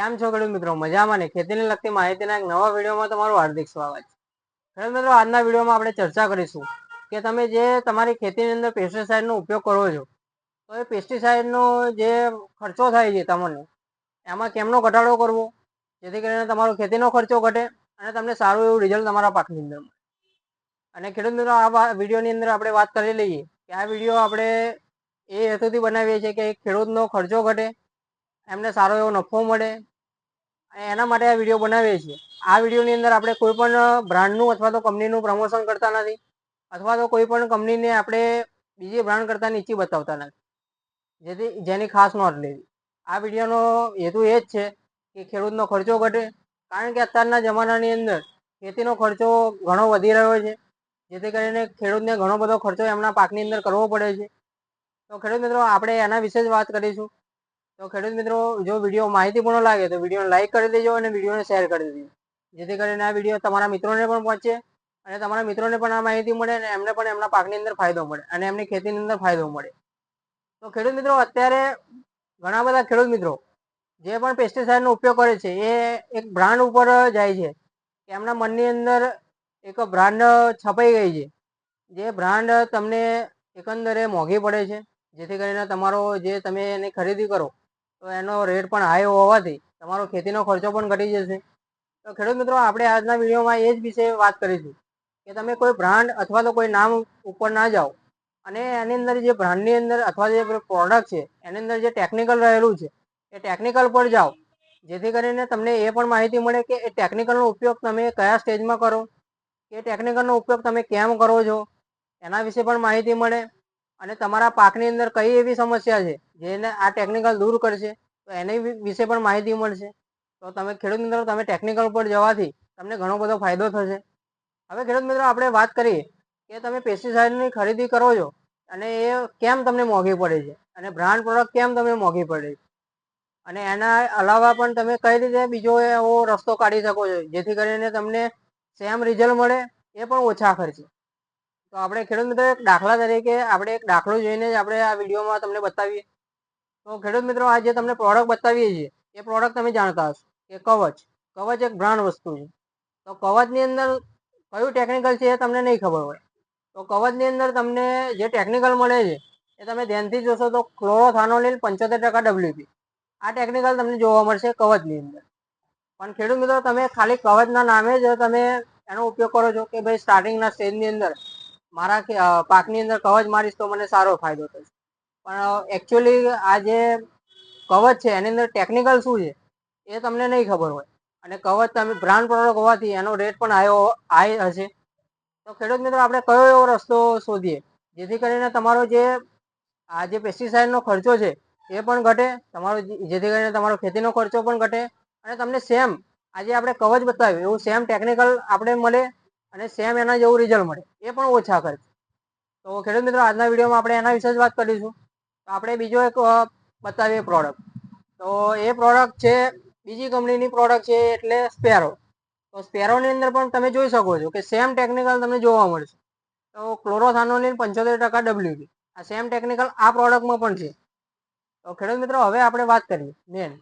કેમ છો ખેડૂત મિત્રો? મજામાં ને? ખેતીને લગતી માહિતીના એક નવા વિડીયોમાં તમારું હાર્દિક સ્વાગત છે. ખેડૂત મિત્રો, આજના વિડીયોમાં આપણે ચર્ચા કરીશું કે તમે જે તમારી ખેતીની અંદર પેસ્ટિસાઇડનો ઉપયોગ કરો છો, તો એ પેસ્ટિસાઇડનો જે ખર્ચો થાય છે તમને, એમાં કેમનો ઘટાડો કરવો? જેથી કરીને તમારો ખેતીનો ખર્ચો ઘટે અને તમને સારું એવું રિઝલ્ટ તમારા પાકની અંદર મળે. અને ખેડૂત મિત્રો, આ વિડીયોની અંદર આપણે વાત કરી લઈએ કે આ વીડિયો આપણે એ હેતુથી બનાવીએ છીએ કે ખેડૂતનો ખર્ચો ઘટે, એમને સારો એવો નફો મળે એના માટે આ વીડિયો બનાવીએ છીએ. આ વિડીયોની અંદર આપણે કોઈ પણ બ્રાન્ડનું અથવા તો કંપનીનું પ્રમોશન કરતા નથી. અથવા તો કોઈ પણ કંપનીને આપણે બીજી બ્રાન્ડ કરતાં નીચી બતાવતા નથી. જેથી, જેની ખાસ નોંધ લેવી. આ વિડીયોનો હેતુ એ જ છે કે ખેડૂતનો ખર્ચો ઘટે. કારણ કે અત્યારના જમાનાની અંદર ખેતીનો ખર્ચો ઘણો વધી રહ્યો છે. જેથી કરીને ખેડૂતને ઘણો બધો ખર્ચો એમના પાકની અંદર કરવો પડે છે. તો ખેડૂત મિત્રો, આપણે એના વિશે જ વાત કરીશું. તો ખેડૂત મિત્રો, જો વીડિયો માહિતીપૂર્ણ લાગે તો વિડીયોને લાઇક કરી દેજો અને વિડીયોને શેર કરી દેજો. જેથી કરીને આ વીડિયો તમારા મિત્રોને પણ પહોંચે અને તમારા મિત્રોને પણ આ માહિતી મળે અને એમને પણ એમના પાકની અંદર ફાયદો મળે અને એમની ખેતીની અંદર ફાયદો મળે. તો ખેડૂત મિત્રો, અત્યારે ઘણા બધા ખેડૂત મિત્રો જે પણ પેસ્ટિસાઇડનો ઉપયોગ કરે છે, એ એક બ્રાન્ડ ઉપર જાય છે. કે એમના મનની અંદર એક બ્રાન્ડ છપાઈ ગઈ છે. જે બ્રાન્ડ તમને એકંદરે મોંઘી પડે છે. જેથી કરીને તમારો જે તમે એની ખરીદી કરો તો એનો રેટ પણ હાઈ હોવાથી તમારો ખેતીનો ખર્ચો પણ ઘટી જશે. તો ખેડૂત મિત્રો, આપણે આજના વિડીયોમાં એ જ વિશે વાત કરીશું કે તમે કોઈ બ્રાન્ડ અથવા તો કોઈ નામ ઉપર ના જાઓ અને એની અંદર જે બ્રાન્ડની અંદર અથવા જે પ્રોડક્ટ છે, એની અંદર જે ટેકનિકલ રહેલું છે, એ ટેકનિકલ પર જાઓ. જેથી કરીને તમને એ પણ માહિતી મળે કે એ ટેકનિકલનો ઉપયોગ તમે કયા સ્ટેજમાં કરો, કે ટેકનિકલનો ઉપયોગ તમે કેમ કરો છો, એના વિશે પણ માહિતી મળે. અને તમારા પાકની અંદર કઈ એવી સમસ્યા છે, જેને આ ટેકનિકલ દૂર કરશે, તો એની વિશે પણ માહિતી મળશે. તો તમે ખેડૂત મિત્રો, તમે ટેકનિકલ પર જવાથી તમને ઘણો બધો ફાયદો થશે. હવે ખેડૂત મિત્રો, આપણે વાત કરીએ કે તમે પેસ્ટિસાઇડની ખરીદી કરો છો, અને એ કેમ તમને મોંઘી પડે છે, અને બ્રાન્ડ પ્રોડક્ટ કેમ તમને મોંઘી પડે છે? અને એના અલાવા પણ તમે કઈ રીતે બીજો એવો રસ્તો કાઢી શકો છો, જેથી કરીને તમને સેમ રિઝલ્ટ મળે, એ પણ ઓછા ખર્ચે. તો આપણે ખેડૂત મિત્રો એક દાખલા તરીકે આપણે એક દાખલો જોઈને જ આપણે આ વિડીયોમાં તમને બતાવીએ. તો ખેડૂત મિત્રો, આ જે તમને પ્રોડક્ટ બતાવીએ છીએ, એ પ્રોડક્ટ તમે જાણતા હશો કે કવચ. કવચ એક બ્રાન્ડ વસ્તુ છે. તો કવચની અંદર કયું ટેકનિકલ છે એ તમને નહીં ખબર હોય. તો કવચની અંદર તમને જે ટેકનિકલ મળે છે, એ તમે ધ્યાનથી જોશો તો ક્લોરોથાનોલિન પંચોતેર ટકા ડબલ્યુપી આ ટેકનિકલ તમને જોવા મળશે કવચની અંદર. પણ ખેડૂત મિત્રો, તમે ખાલી કવચના નામે જ તમે એનો ઉપયોગ કરો છો કે ભાઈ સ્ટાર્ટિંગના સ્ટેજની અંદર મારા પાકની અંદર કવચ મારીશ તો મને સારો ફાયદો થશે. પણ એકચ્યુઅલી આ જે કવચ છે, એની અંદર ટેકનિકલ શું છે, એ તમને નહીં ખબર હોય. અને કવચ તમે બ્રાન્ડ પ્રોડક્ટ હોવાથી એનો રેટ પણ આવ્યો હાઈ હશે. તો ખેડૂત મિત્રો, આપણે કયો એવો રસ્તો શોધીએ, જેથી કરીને તમારો જે આ જે પેસ્ટિસાઇડનો ખર્ચો છે, એ પણ ઘટે, તમારો જેથી કરીને તમારો ખેતીનો ખર્ચો પણ ઘટે. અને તમને સેમ આજે આપણે કવચ બતાવ્યું, એવું સેમ ટેકનિકલ આપણે મળે અને સેમ એના જેવું રિઝલ્ટ મળે. એ પણ ઓછા ખર્ચ તો ખેડૂત મિત્રો, આજના વિડીયોમાં આપણે એના વિશે જ વાત કરીશું. તો આપણે બીજો એક બતાવીએ પ્રોડક્ટ તો એ પ્રોડક્ટ છે, બીજી કંપનીની પ્રોડક્ટ છે, એટલે સ્પેરો તો સ્પેરોની અંદર પણ તમે જોઈ શકો છો કે સેમ ટેકનિકલ તમને જોવા મળશે. તો ક્લોરોથાનોલિન પંચોતેર ટકા ડબલ્યુપી આ સેમ ટેકનિકલ આ પ્રોડક્ટમાં પણ છે. તો ખેડૂત મિત્રો, હવે આપણે વાત કરીએ મેન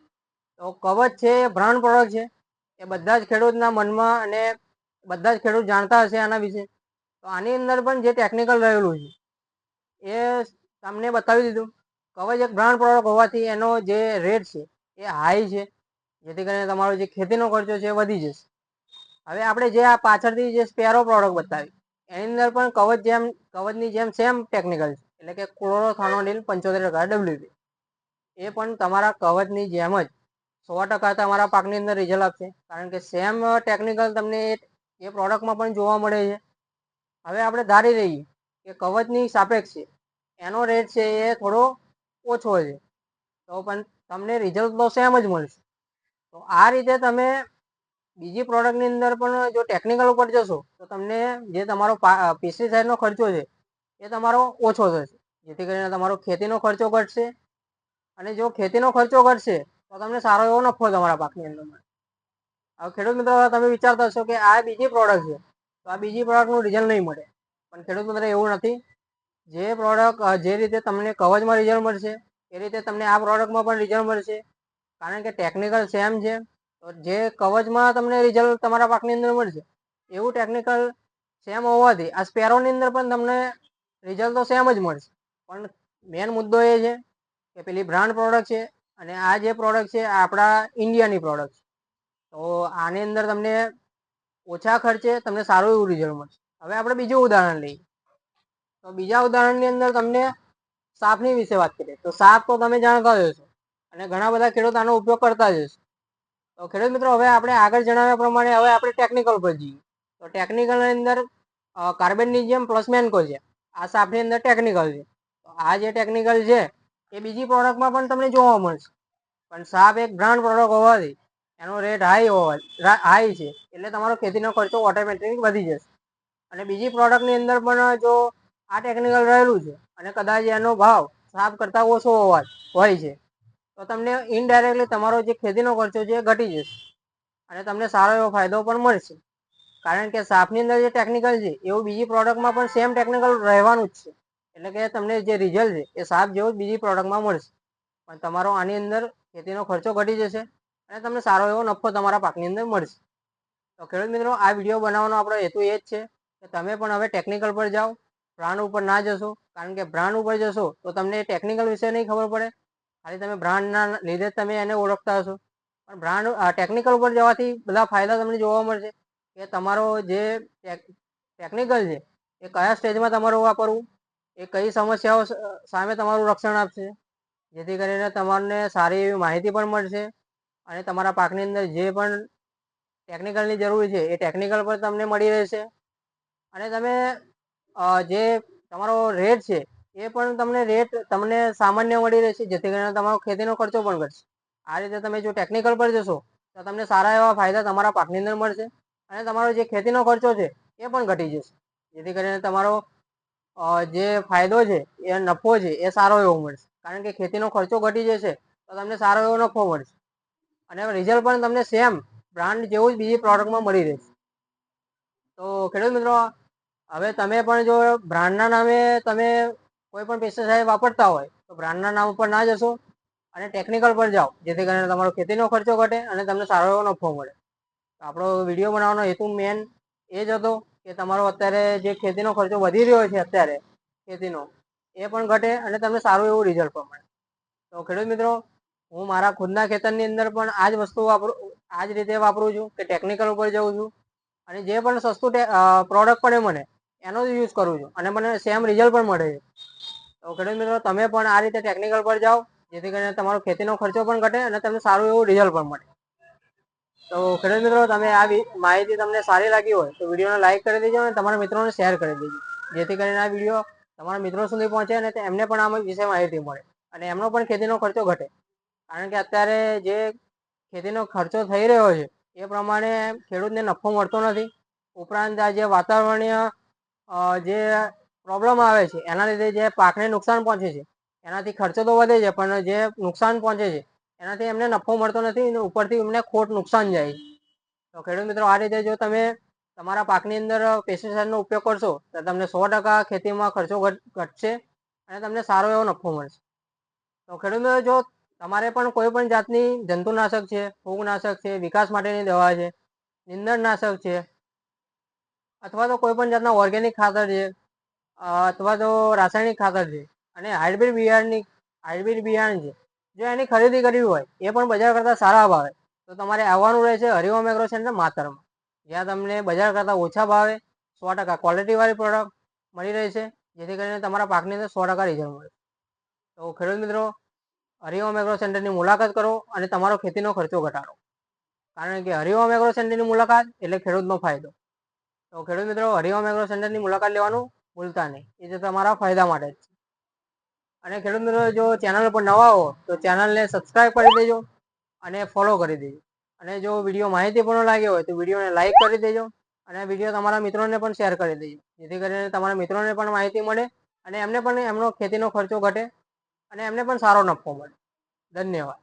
તો કવચ છે, એ બ્રાન્ડ પ્રોડક્ટ છે. એ બધા જ ખેડૂતના મનમાં અને બધા જ ખેડૂત જાણતા હશે આના વિશે. તો આની અંદર પણ જે ટેકનિકલ રહેલું છે, એ તમને બતાવી દીધું. કવચ એક બ્રાન્ડ પ્રોડક્ટ હોવાથી એનો જે રેટ છે, એ હાઈ છે. જેથી કરીને તમારો જે ખેતીનો ખર્ચો છે એ વધી જશે. હવે આપણે જે આ પાછળથી જે સ્પેરો પ્રોડક્ટ બતાવી, એની અંદર પણ કવચ જેમ, કવચની જેમ સેમ ટેકનિકલ છે. એટલે કે ક્લોરોથાનોલિન પંચોતેર ટકા ડબલ્યુપી એ પણ તમારા કવચની જેમ જ સો ટકા તમારા પાકની અંદર રિઝલ્ટ આપશે. કારણ કે સેમ ટેકનિકલ તમને એ પ્રોડક્ટમાં પણ જોવા મળે છે. હવે આપણે ધારી રહીએ કે કવચની સાપેક્ષે એનો રેટ છે એ થોડો ઓછો છે. તો પણ તમને રિઝલ્ટ તો સેમ જ મળશે. તો આ રીતે તમે બીજી પ્રોડક્ટની અંદર પણ જો ટેકનિકલ ઉપર જશો, તો તમને જે તમારો પેસ્ટિસાઇડનો ખર્ચો છે, એ તમારો ઓછો થશે. જેથી કરીને તમારો ખેતીનો ખર્ચો ઘટશે. અને જો ખેતીનો ખર્ચો ઘટશે, તો તમને સારો એવો નફો તમારા પાકની અંદર મળે હવે ખેડૂત મિત્રો, તમે વિચારતા હશો કે આ બીજી પ્રોડક્ટ છે, તો આ બીજી પ્રોડક્ટનું રિઝલ્ટ નહીં મળે. પણ ખેડૂત મિત્રો, એવું નથી. જે પ્રોડક્ટ જે રીતે તમને કવચમાં રિઝલ્ટ મળશે, એ રીતે તમને આ પ્રોડક્ટમાં પણ રિઝલ્ટ મળશે. કારણ કે ટેકનિકલ સેમ છે. તો જે કવચમાં તમને રિઝલ્ટ તમારા પાકની અંદર મળશે, એવું ટેકનિકલ સેમ હોવાથી આ સ્પેરોની અંદર પણ તમને રિઝલ્ટ તો સેમ જ મળશે. પણ મેન મુદ્દો એ છે કે પેલી બ્રાન્ડ પ્રોડક્ટ છે અને આ જે પ્રોડક્ટ છે આપણા ઇન્ડિયાની પ્રોડક્ટ છે. તો આની અંદર તમને ઓછા ખર્ચે તમને સારું એવું રિઝલ્ટ મળશે. હવે આપણે બીજું ઉદાહરણ લઈએ. તો બીજા ઉદાહરણની અંદર તમને સાપની વિશે વાત કરીએ. તો સાપ તો તમે જાણતા જ હશો. અને ઘણા બધા ખેડૂત આનો ઉપયોગ કરતા જ હશે. તો ખેડૂત મિત્રો, હવે આપણે આગળ જણાવ્યા પ્રમાણે હવે આપણે ટેકનિકલ પર જઈએ. તો ટેકનિકલની અંદર કાર્બનિઝિયમ પ્લસ મેન્કો છે. આ સાપની અંદર ટેકનિકલ છે. તો આ જે ટેકનિકલ છે, એ બીજી પ્રોડક્ટમાં પણ તમને જોવા મળશે. પણ સાપ એક બ્રાન્ડ પ્રોડક્ટ હોવાથી એનો રેટ હાઈ હોવા હાઈ છે, એટલે તમારો ખેતીનો ખર્ચો ઓટોમેટિક વધી જશે. અને બીજી પ્રોડક્ટની અંદર પણ જો આ ટેકનિકલ રહેલું છે, અને કદાચ એનો ભાવ સાફ કરતાં ઓછો હોવા, હોય છે, તો તમને ઇનડાયરેક્ટલી તમારો જે ખેતીનો ખર્ચો છે એ ઘટી જશે. અને તમને સારો એવો ફાયદો પણ મળશે. કારણ કે સાપની અંદર જે ટેકનિકલ છે, એવું બીજી પ્રોડક્ટમાં પણ સેમ ટેકનિકલ રહેવાનું જ છે. એટલે કે તમને જે રિઝલ્ટ છે, એ સાફ જેવું જ બીજી પ્રોડક્ટમાં મળશે. પણ તમારો આની અંદર ખેતીનો ખર્ચો ઘટી જશે અને તમને સારો એવો નફો તમારા પાકની અંદર મળશે. તો ખેડૂત મિત્રો, આ વીડિયો બનાવવાનો આપણો હેતુ એ જ છે કે તમે પણ હવે ટેકનિકલ પર જાઓ બ્રાન્ડ ઉપર ના જશો, કારણ કે બ્રાન્ડ ઉપર જશો તો તમને ટેકનિકલ વિશે નહીં ખબર પડે. ખાલી તમે બ્રાન્ડના લીધે તમે એને ઓળખતા હશો. પણ બ્રાન્ડ ટેકનિકલ ઉપર જવાથી બધા ફાયદા તમને જોવા મળશે કે તમારો જે ટેકનિકલ છે એ કયા સ્ટેજમાં તમારું વાપરવું, એ કઈ સમસ્યાઓ સામે તમારું રક્ષણ આપશે. જેથી કરીને તમને સારી એવી માહિતી પણ મળશે. અને તમારા પાકની અંદર જે પણ ટેકનિકલની જરૂર છે, એ ટેકનિકલ પર તમને મળી રહેશે. અને તમે જે તમારો રેટ છે, એ પણ તમને રેટ તમને સામાન્ય મળી રહેશે, જેથી કરીને તમારો ખેતીનો ખર્ચો પણ ઘટશે. આ રીતે તમે જો ટેકનિકલ પર જશો, તો તમને સારા એવા ફાયદા તમારા પાકની અંદર મળશે અને તમારો જે ખેતીનો ખર્ચો છે, એ પણ ઘટી જશે. જેથી કરીને તમારો જે ફાયદો છે, એ નફો છે, એ સારો એવો મળશે. કારણ કે ખેતીનો ખર્ચો ઘટી જશે, તો તમને સારો એવો નફો મળશે. અને રિઝલ્ટ પણ તમને સેમ બ્રાન્ડ જેવું જ બીજી પ્રોડક્ટમાં મળી રહેશે. તો ખેડૂત મિત્રો, હવે તમે પણ જો બ્રાન્ડના નામે તમે કોઈ પણ પેસ્ટિસાઇડ વાપરતા હોય, તો બ્રાન્ડના નામ ઉપર ના જશો અને ટેકનિકલ પર જાઓ, જેથી કરીને તમારો ખેતીનો ખર્ચો ઘટે અને તમને સારો એવો નફો મળે. આપણો વીડિયો બનાવવાનો હેતુ મેન એ જ હતો કે તમારો અત્યારે જે ખેતીનો ખર્ચો વધી રહ્યો છે અત્યારે ખેતીનો, એ પણ ઘટે અને તમને સારું એવું રિઝલ્ટ પણ મળે. તો ખેડૂત મિત્રો હું મારા ખુદના ખેતરની અંદર પણ આ જ વસ્તુ વાપરું આ જ રીતે વાપરું છું કે ટેકનિકલ ઉપર જઉં છું. અને જે પણ સસ્તું પ્રોડક્ટ પડે મને, એનો જ યુઝ કરું છું. અને મને સેમ રિઝલ્ટ પણ મળે છે. તો ખેડૂત મિત્રો, તમે પણ આ રીતે ટેકનિકલ પર જાઓ, જેથી કરીને તમારો ખેતીનો ખર્ચો પણ ઘટે અને તમને સારું એવું રિઝલ્ટ પણ મળે. તો ખેડૂત મિત્રો, તમે આ માહિતી તમને સારી લાગી હોય, તો વિડીયોને લાઇક કરી દેજો અને તમારા મિત્રોને શેર કરી દેજો. જેથી કરીને આ વીડિયો તમારા મિત્રો સુધી પહોંચે અને એમને પણ આ વિશે માહિતી મળે. અને એમનો પણ ખેતીનો ખર્ચો ઘટે. કારણ કે અત્યારે જે ખેતીનો ખર્ચો થઈ રહ્યો છે, એ પ્રમાણે ખેડૂતને નફો મળતો નથી. ઉપરાંત આ જે વાતાવરણીય જે પ્રોબ્લેમ આવે છે, એના લીધે જે પાકને નુકસાન પહોંચે છે, એનાથી ખર્ચો તો વધે છે, પણ જે નુકસાન પહોંચે છે, એનાથી એમને નફો મળતો નથી ઉપરથી એમને ખોટ નુકસાન જાય તો ખેડૂત મિત્રો, આ રીતે જો તમે તમારા પાકની અંદર પેસ્ટિસાઇડનો ઉપયોગ કરશો, તો તમને સો ટકા ખેતીમાં ખર્ચો ઘટશે અને તમને સારો એવો નફો મળશે. તો ખેડૂત મિત્રો, જો તમારે પણ કોઈ પણ જાતની જંતુનાશક છે, ફૂગનાશક છે, વિકાસ માટેની દવા છે, નિંદણનાશક છે, અથવા તો કોઈ પણ જાતના ઓર્ગેનિક ખાતર છે, અથવા તો રાસાયણિક ખાતર છે, અને હાઇબ્રિડ બિયારણની, હાઇબ્રિડ બિયારણ છે, જો એની ખરીદી કરવી હોય, એ પણ બજાર કરતાં સારા ભાવે. તો તમારે આવવાનું રહેશે હરિઓમ એગ્રો સેન્ટર માતરમાં. જ્યાં તમને બજાર કરતાં ઓછા ભાવે, સો ટકા ક્વોલિટીવાળી પ્રોડક્ટ મળી રહેશે, જેથી કરીને તમારા પાકની અંદર સો ટકા રિઝલ્ટ મળે. તો ખેડૂત મિત્રો હરિઓમ એગ્રો સેન્ટરની મુલાકાત કરો અને તમારો ખેતીનો ખર્ચો ઘટાડો. કારણ કે હરિઓમ એગ્રો સેન્ટરની મુલાકાત એટલે ખેડૂતનો ફાયદો. તો ખેડૂત મિત્રો હરિઓમ એગ્રો સેન્ટરની મુલાકાત લેવાનું ભૂલતા નહીં. એ તો તમારા ફાયદા માટે જ છે. અને ખેડૂત મિત્રો, જો ચેનલ પર નવા હો, તો ચેનલને સબસ્ક્રાઈબ કરી દેજો અને ફોલો કરી દેજો. અને જો વીડિયો માહિતીપૂર્ણ લાગ્યો હોય, તો વિડીયોને લાઇક કરી દેજો અને વીડિયો તમારા મિત્રોને પણ શેર કરી દેજો. જેથી કરીને તમારા મિત્રોને પણ માહિતી મળે અને એમને પણ એમનો ખેતીનો ખર્ચો ઘટે અને એમને પણ સારો નફો મળે ધન્યવાદ.